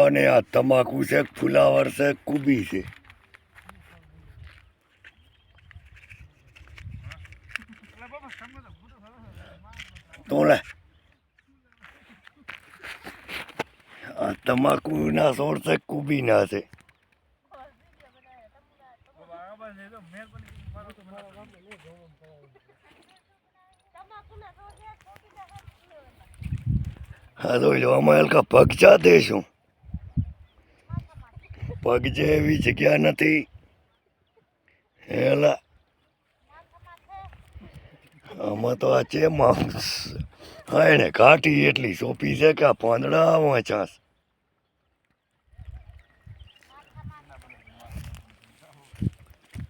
અને આ તમાકુ છે ફુલાવર છે કુબી છે તો લે આ તમાકુના છોડ છે કુબીના છે હા તો લો આમાં હલકા પગ જાતે શું પગ જે એવી જગ્યા નથી. હેલા. આમાં તો આ છે માણસ હા, એને કાઢી એટલી સોંપી છે કે આ પાંદડા વાંચાસ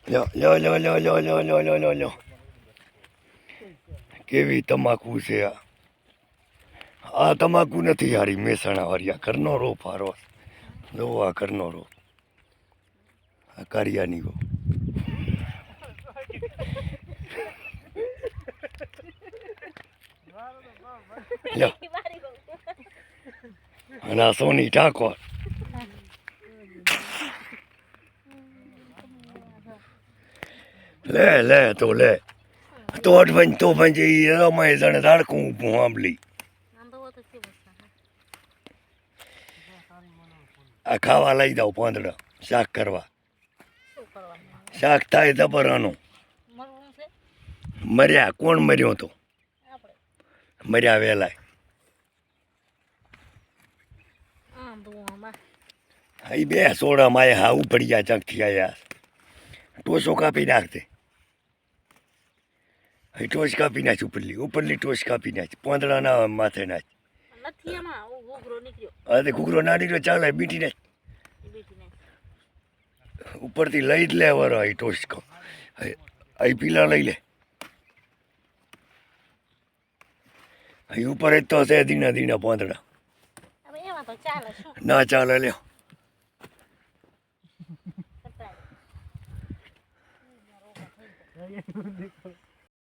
લ્યો લ્યો લ્યો લ્યો લ્યો લ્યો લ્યો લ્યો લ્યો કેવી તમાકુ છે આ? આ તમાકુ નથી હારી મહેસાણા વાળી આ ઘરનો રો ફારો જો આ ઘરનો રો આ કારિયાની રો લ્યો અને આ સોની ઠાકોર લે લે તો લે તો અઠવાઈ તો પછી રમાય જણે રાડકું ઊભું આંબલી આ ખાવા લઈ જાઓ પાંદડા શાક કરવા શાક થાય જબરાનું મર્યા. કોણ મર્યો તો? મર્યા વેલાય. હા બે સોડામાં એ હા ઉપડી ગયા ચકથી આયા. ટોસો કાપી નાખતે અહીં ટોસ કાપી નાખ ઉપરલી. ઉપરલી ટોસ કાપી નાખ પાંદડાના માથે નાખ નથી એમાં ઉઘરો નીકળ્યો. અરે ઘૂઘરો ના નીકળે ચાલે બીટી નાખ. બેટીને ઉપરથી લઈ જ લે વરો અહીં ટોચ કો અહીં પીલા લઈ લે. અહીં ઉપર જ તો છે ધીણા ધીણા પાંદડા. ના ચાલે, લ્યો. કરતા